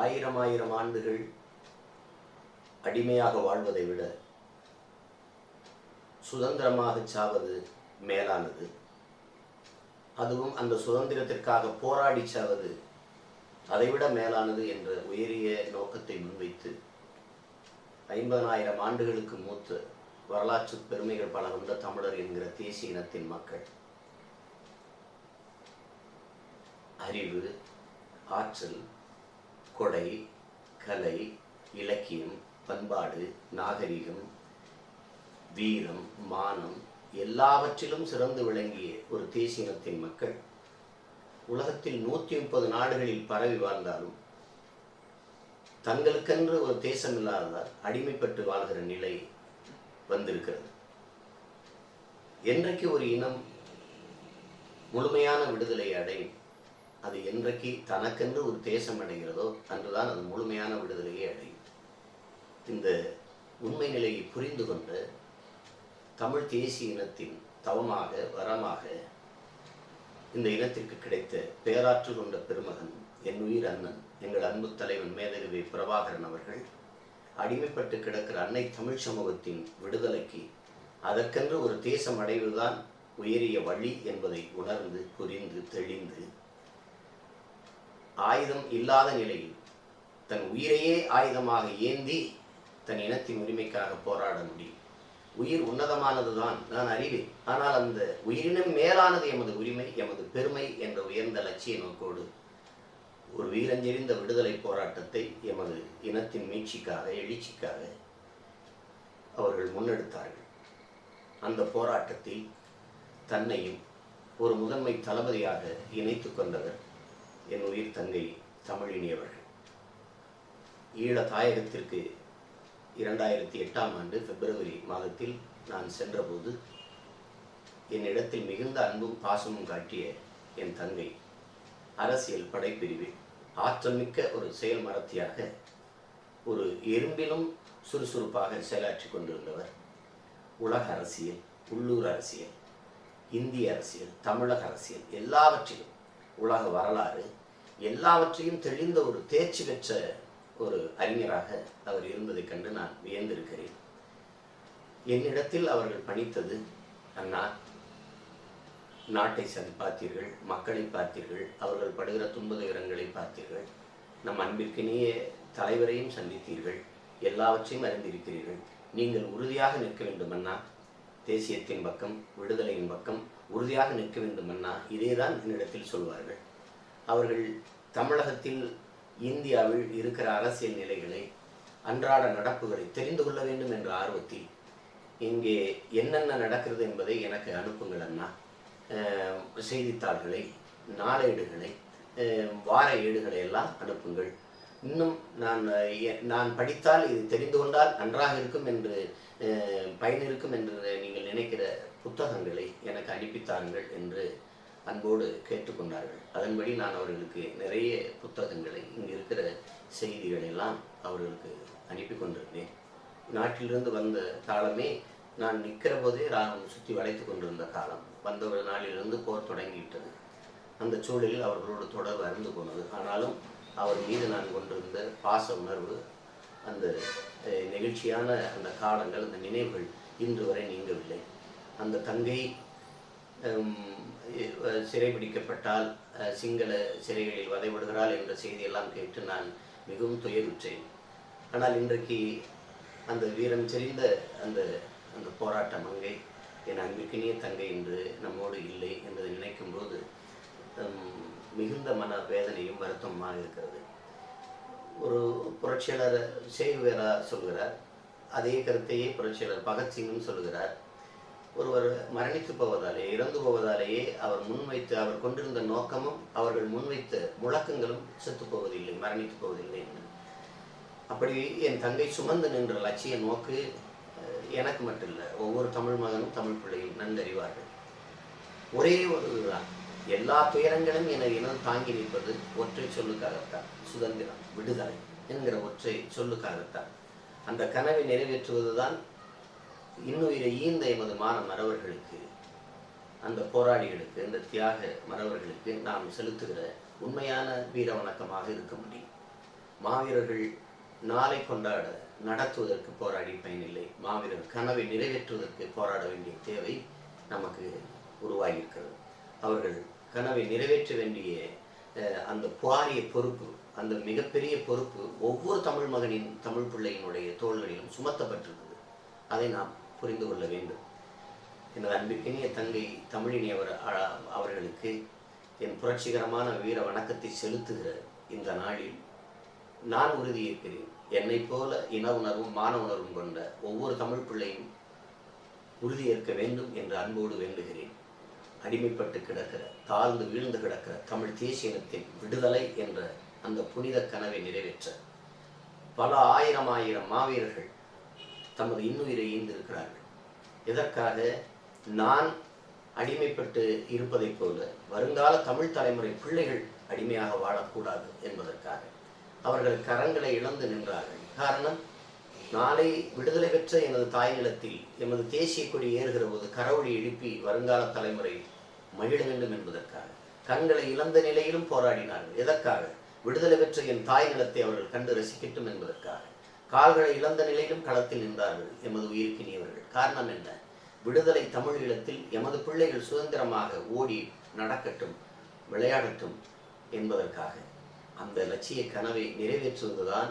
ஆயிரம் ஆயிரம் ஆண்டுகள் அடிமையாக வாழ்வதை விட சுதந்திரமாக சாவது மேலானது. அதுவும் அந்த சுதந்திரத்திற்காக போராடி சாவது அதைவிட மேலானது என்ற உயரிய நோக்கத்தை முன்வைத்து ஐம்பதனாயிரம் ஆண்டுகளுக்கு மூத்த வரலாற்று பெருமைகள் பல கொண்ட தமிழர் என்கிற தேசிய இனத்தின் மக்கள். அறிவு ஆற்றல் கொடை கலை இலக்கியம் பண்பாடு நாகரிகம் வீரம் மானம் எல்லாவற்றிலும் சிறந்து விளங்கிய ஒரு தேசிய இனத்தின் மக்கள். உலகத்தில் நூற்றி முப்பது நாடுகளில் பரவி வாழ்ந்தாலும் தங்களுக்கென்று ஒரு தேசம் இல்லாததால் அடிமைப்பட்டு வாழ்கிற நிலை வந்திருக்கிறது. என்றைக்கு ஒரு இனம் முழுமையான விடுதலை அடையும் அது என்றைக்கு தனக்கென்று ஒரு தேசம் அடைகிறதோ அன்றுதான் அது முழுமையான விடுதலையை அடையும். இந்த உண்மை நிலையை புரிந்து கொண்டு தமிழ் தேசிய இனத்தின் தவமாக வரமாக இந்த இனத்திற்கு கிடைத்த பேராற்று கொண்ட பெருமகன் என் உயிர் அண்ணன் எங்கள் அன்பு தலைவன் மேதகவி பிரபாகரன் அவர்கள் அடிமைப்பட்டு கிடக்கிற அன்னை தமிழ் சமூகத்தின் விடுதலைக்கு அதற்கென்று ஒரு தேசம் அடைவதுதான் உயரிய வழி என்பதை உணர்ந்து புரிந்து தெளிந்து ஆயுதம் இல்லாத நிலையில் தன் உயிரையே ஆயுதமாக ஏந்தி தன் இனத்தின் உரிமைக்காக போராட முடியும். உயிர் உன்னதமானதுதான் நான் அறிவேன். ஆனால் அந்த உயிரினும் மேலானது எமது உரிமை எமது பெருமை என்ற உயர்ந்த லட்சிய நோக்கோடு ஒரு வீரஞ்செறிந்த விடுதலை போராட்டத்தை எமது இனத்தின் மீட்சிக்காக எழுச்சிக்காக அவர்கள் முன்னெடுத்தார்கள். அந்த போராட்டத்தில் தன்னையும் ஒரு முதன்மை தளபதியாக இணைத்து கொண்டவர் என் உயிர் தங்கை தமிழினி அவர்கள் ஈழ தாயகத்திற்கு இரண்டாயிரத்தி எட்டாம் ஆண்டு பிப்ரவரி மாதத்தில் நான் சென்றபோது என்னிடத்தில் மிகுந்த அன்பும் பாசமும் காட்டிய என் தங்கை அரசியல் படைப்பிரிவில் ஆற்றல்மிக்க ஒரு செயல் மரத்தியாக ஒரு எறும்பிலும் சுறுசுறுப்பாக செயலாற்றி கொண்டிருந்தவர். உலக அரசியல் உள்ளூர் அரசியல் இந்திய அரசியல் தமிழக அரசியல் எல்லாவற்றிலும் உலக வரலாறு எல்லாவற்றையும் தெளிந்த ஒரு தேர்ச்சி பெற்ற ஒரு அறிஞராக அவர் இருந்ததைக் கண்டு நான் வியந்திருக்கிறேன். என்னிடத்தில் அவர்கள் பணித்தது அண்ணா நாட்டை சதி பார்த்தீர்கள் மக்களை பார்த்தீர்கள் அவர்கள் படுகிற துன்ப பார்த்தீர்கள் நம் அன்பிற்கினிய தலைவரையும் சந்தித்தீர்கள் எல்லாவற்றையும் அறிந்திருக்கிறீர்கள். நீங்கள் உறுதியாக நிற்க வேண்டுமன்னா தேசியத்தின் பக்கம் விடுதலையின் பக்கம் உறுதியாக நிற்க வேண்டுமன்னா இதேதான் என்னிடத்தில் சொல்வார்கள். அவர்கள் தமிழகத்தில் இந்தியாவில் இருக்கிற அரசியல் நிலைகளை அன்றாட நடப்புகளை தெரிந்து கொள்ள வேண்டும் என்ற ஆர்வத்தில் இங்கே என்னென்ன நடக்கிறது என்பதை எனக்கு அனுப்புங்கள் அண்ணா. செய்தித்தாள்களை நாளேடுகளை வார ஏடுகளை எல்லாம் அனுப்புங்கள். இன்னும் நான் எ- நான் படித்தால் இது தெரிந்து கொண்டால் நன்றாக இருக்கும் என்று பயனிருக்கும் பயன் இருக்கும் என்று நீங்கள் நினைக்கிற புத்தகங்களை எனக்கு அனுப்பித்தாருங்கள் என்று அன்போடு கேட்டுக்கொண்டார்கள். அதன்படி நான் அவர்களுக்கு நிறைய புத்தகங்களை இங்கே இருக்கிற செய்திகளை எல்லாம் அவர்களுக்கு அனுப்பி கொண்டிருந்தேன். நாட்டிலிருந்து வந்த காலமே நான் நிற்கிற போதே ராணுவம் சுற்றி வளைத்து கொண்டிருந்த காலம். வந்த ஒரு நாளிலிருந்து போர் தொடங்கிவிட்டது. அந்த சூழலில் அவர்களோடு தொடர்பு அறிந்து போனது ஆனாலும் அவர் மீது நான் கொண்டிருந்த பாச உணர்வு அந்த நெகிழ்ச்சியான அந்த காலங்கள் அந்த நினைவுகள் இன்று வரை நீங்கவில்லை. அந்த தங்கை சிறைபிடிக்கப்பட்டால் சிங்கள சிறைகளில் வதைபடுகிறாள் என்ற செய்தியெல்லாம் கேட்டு நான் மிகவும் துயருற்றேன். ஆனால் இன்றைக்கு அந்த வீரம் செறிந்த அந்த அந்த போராட்ட மங்கை என் அன்பிற்கினிய தங்கை என்று நம்மோடு இல்லை என்பதை நினைக்கும் போது மிகுந்த மன வேதனையும் வருத்தமாக இருக்கிறது. ஒரு புரட்சியாளர் சேகுவேரா சொல்கிறார் அதே கருத்தையே புரட்சியாளர் பகத்சிங்கும் சொல்கிறார். ஒருவர் மரணித்து போவதாலே இறந்து போவதாலேயே அவர் முன்வைத்து அவர் கொண்டிருந்த நோக்கமும் அவர்கள் முன்வைத்த முழக்கங்களும் செத்து போவதில்லை மரணித்து போவதில்லை என்று. அப்படி என் தங்கை சுமந்து நின்ற லட்சிய நோக்கு எனக்கு மட்டும் இல்லை ஒவ்வொரு தமிழ் மகனும் தமிழ் பிள்ளையும் நன்றறிவார்கள் ஒரே ஒரு தான் எல்லா துயரங்களும் என இனம் தாங்கி நிற்பது ஒற்றை சொல்லுக்காகத்தான். சுதந்திரம் விடுதலை என்கிற ஒற்றை சொல்லுக்காகத்தான். அந்த கனவை நிறைவேற்றுவதுதான் இன்னுயிரை ஈந்த எமது மான மறவர்களுக்கு அந்த போராளிகளுக்கு அந்த தியாக மறவர்களுக்கு நாம் செலுத்துகிற உண்மையான வீர வணக்கமாக இருக்க முடியும். மாவீரர்கள் நாளை கொண்டாட நடத்துவதற்கு போராடி பயனில்லை. மாவீரர் கனவை நிறைவேற்றுவதற்கு போராட வேண்டிய தேவை நமக்கு உருவாகியிருக்கிறது. அவர்கள் கனவை நிறைவேற்ற வேண்டிய அந்த பாரிய பொறுப்பு அந்த மிகப்பெரிய பொறுப்பு ஒவ்வொரு தமிழ் மகனின் தமிழ் பிள்ளையினுடைய தோள்களிலும் சுமத்தப்பட்டிருக்கிறது அதை நாம் புரிந்து கொள்ள வேண்டும். எனது அன்பிற்கினிய தங்கை தமிழினி அவர் அவர்களுக்கு என் புரட்சிகரமான வீர வணக்கத்தை செலுத்துகிற இந்த நாளில் நான் உறுதியேற்கிறேன் என்னைப் போல இன உணர்வும் மான உணர்வும் கொண்ட ஒவ்வொரு தமிழ் பிள்ளையும் உறுதியேற்க வேண்டும் என்று அன்போடு வேண்டுகிறேன். அடிமைப்பட்டு கிடக்கிற தாழ்ந்து வீழ்ந்து கிடக்கிற தமிழ் தேசிய இனத்தின் விடுதலை என்ற அந்த புனித கனவை நிறைவேற்ற பல ஆயிரம் ஆயிரம் மாவீரர்கள் தமது இன்னுயிரை ஈந்திருக்கிறார்கள். எதற்காக? நான் அடிமைப்பட்டு இருப்பதைப் போல வருங்கால தமிழ் தலைமுறை பிள்ளைகள் அடிமையாக வாழக்கூடாது என்பதற்காக அவர்கள் கரங்களை இழந்து நின்றார்கள். காரணம் நாளை விடுதலை பெற்ற எனது தாய் நிலத்தில் எமது தேசிய கொடி ஏறுகிற போது கரவொளி எழுப்பி வருங்கால தலைமுறை மகிழ வேண்டும் என்பதற்காக கண்களை இழந்த நிலையிலும் போராடினார்கள். எதற்காக? விடுதலை பெற்ற என் தாய் நிலத்தை அவர்கள் கண்டு ரசிக்கட்டும் என்பதற்காக. கால்களை இழந்த நிலையிலும் களத்தில் நின்றார்கள் எமது உயிர்க்கினியவர்கள். காரணம் என்ன? விடுதலை தமிழ் ஈழத்தில் எமது பிள்ளைகள் சுதந்திரமாக ஓடி நடக்கட்டும் விளையாடட்டும் என்பதற்காக. அந்த லட்சிய கனவை நிறைவேற்றுவதுதான்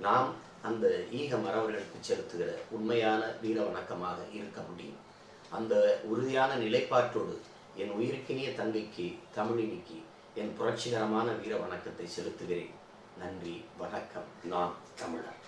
நாம் அந்த ஈக மறவர்களுக்கு செலுத்துகிற உண்மையான வீர வணக்கமாக இருக்க முடியும். அந்த உறுதியான நிலைப்பாட்டோடு என் உயிருக்கினிய தங்கைக்கு தமிழினிக்கு என் புரட்சிகரமான வீர வணக்கத்தை செலுத்துகிறேன். நன்றி வணக்கம். நான் தமிழர்